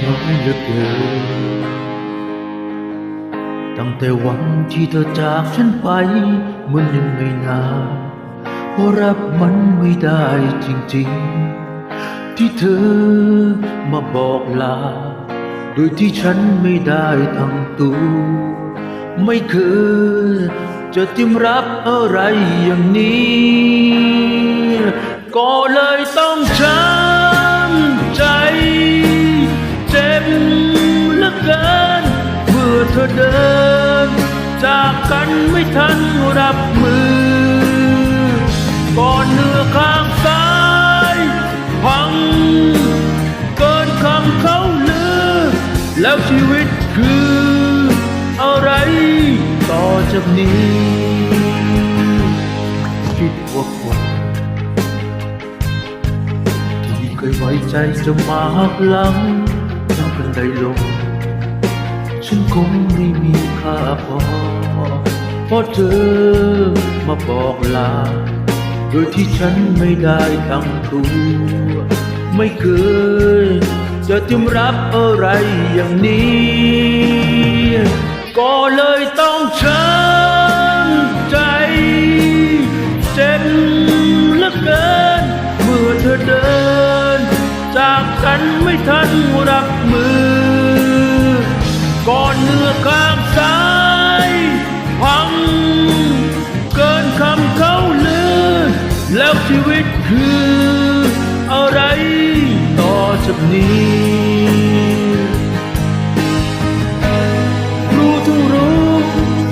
หวังเหลือเกินตั้งแต่วันที่เธอจากฉันไป มันยังไม่นานเพราะรับมันไม่ได้จริงๆ ที่เธอมาบอกลา โดยที่ฉันไม่ได้ทั้งตัว ไม่เคยจะจิมรับอะไรอย่างนี้ ก็เลยต้องใช้ จากกันไม่ทันรับมือ ก่อนเนื้อข้างซ้ายพัง เกินคำเขาลือ แล้วชีวิตคือ อะไรต่อจากนี้ คิดว่าคนที่เคยไว้ใจจะมาหักหลังแล้วกันได้ลง ฉันคงไม่มีค่าพอเพราะเธอมาบอกลา โดยที่ฉันไม่ได้ตั้งตัวไม่เคย จะเตรียมรับอะไรอย่างนี้ ก็เลยต้องช้ำใจเจ็บเหลือเกิน เมื่อเธอเดิน จากกันไม่ทันรับมือ ก่อนเนื้อข้างซ้ายพังเกินคำเขาลือ แล้วชีวิตคืออะไรต่อจากนี้รู้ทั้งรู้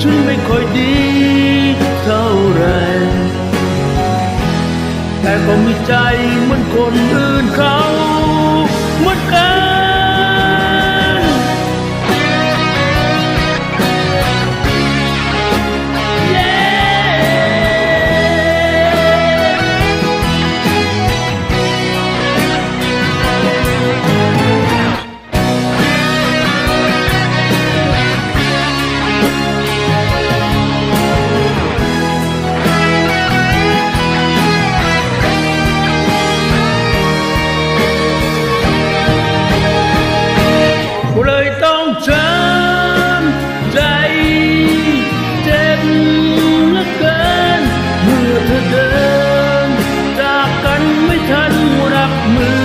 ฉันไม่ค่อยดีเท่าไรแต่ก็มีใจเหมือนคนอื่นเขาเหมือนกัน ท่านรับมือ